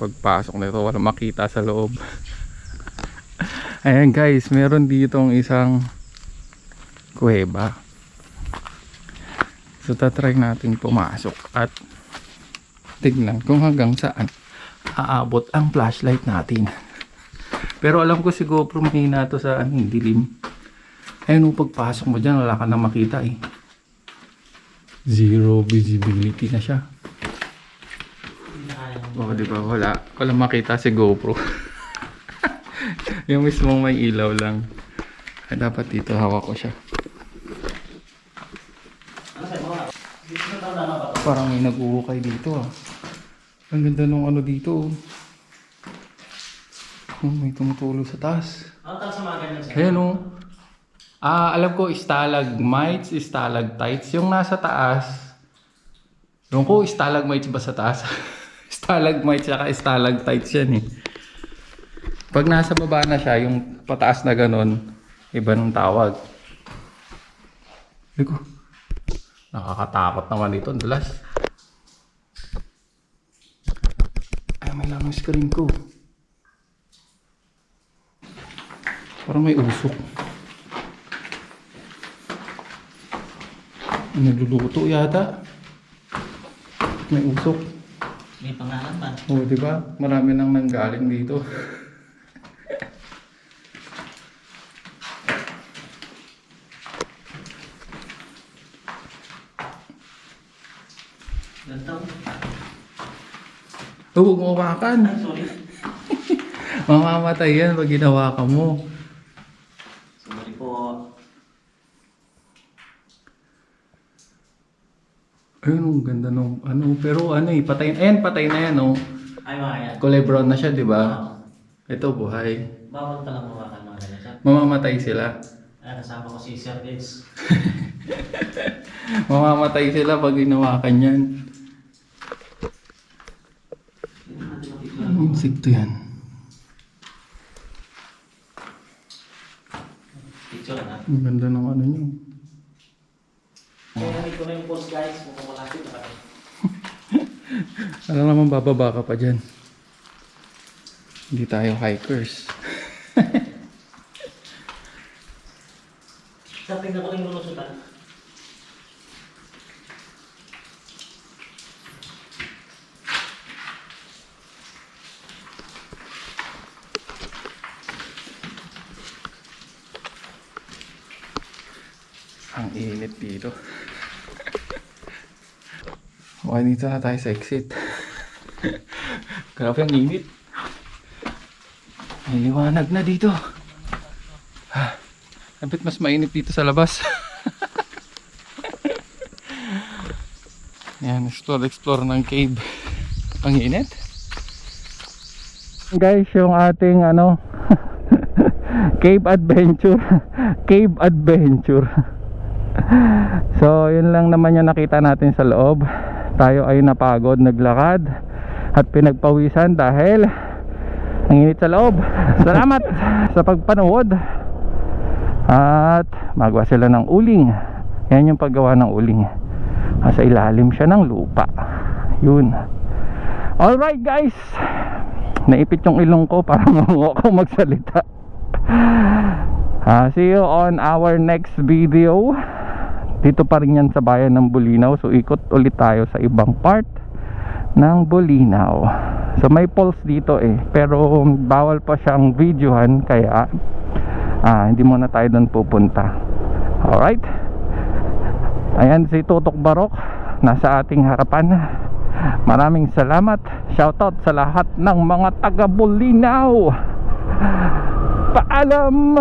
pagpasok nito wala makita sa loob. Ayan guys meron ditong isang kuweba. So tatry natin pumasok at tignan kung hanggang saan aabot ang flashlight natin. Pero alam ko si GoPro mahina to sa ano, dilim. Ayun nung pagpasok mo dyan wala ka na makita eh. Zero visibility na siya Oo, di ba? Wala. Wala makita si GoPro. yung mismong may ilaw lang. Ay, dapat dito hawak ko siya. Parang may nag-uukay dito ah. Ang ganda nung ano dito. oh. Oh, may tumutulo sa taas. Ano tayo sa mga ganyan sir? Ayan oh. Ah, alam ko stalagmites, stalactites. Yung nasa taas. Yung ko stalagmites ba sa taas? stalagmites saka stalactites yan eh. Pag nasa baba na siya, yung pataas na ganon, iba nung tawag. Ligo. Nakakatakot naman ito, dulas. Ay, may lang screen ko. Parang may usok. Nagluluto yata. May usok. May pangalan ba? Oo, di ba? Marami nang nanggaling dito. Huwag mo hawakan. Sorry. Mamamatay yan pag ginawa ka mo. Ayun, ang ganda nung ano. Pero ano eh, patay. Ayan, patay na yan, oh. Ay, mga yan. Kulay brown na siya, di ba? Ito, buhay. Bawal talang mawakan mga ganyan sir. Mamamatay sila. Ay, kasama ko si Sir Vince. Mamamatay sila pag ginawakan yan. Anong insekto yan? Picture na. Ang ganda ng ano nyo. Ko na yung post guys. Kung kumalapit na kami. Alam naman bababa ka pa dyan. Hindi tayo hikers. Sa tingnan ko rin lulusutan. Ang init dito. Okay, dito na tayo sa exit. Grabe ang init. May liwanag na dito. Kapit mas mainit dito sa labas. Yan, explore, explore ng cave. Ang init. Guys, yung ating ano, cave adventure. cave adventure. So, yun lang naman yung nakita natin sa loob. Tayo ay napagod, naglakad at pinagpawisan dahil ang init sa loob. Salamat sa pagpanood. At magawa sila ng uling. Yan yung paggawa ng uling. Sa ilalim siya ng lupa. Yun. Alright guys. Naipit yung ilong ko para mango ako magsalita. Ah, see you on our next video. Dito pa rin yan sa bayan ng Bulinaw. So ikot ulit tayo sa ibang part ng Bulinaw. So may pulse dito eh. Pero bawal pa siyang videohan kaya ah, hindi muna tayo doon pupunta. Alright. Ayan si Tutok Barok nasa ating harapan. Maraming salamat. Shoutout sa lahat ng mga taga Bulinaw. Paalam!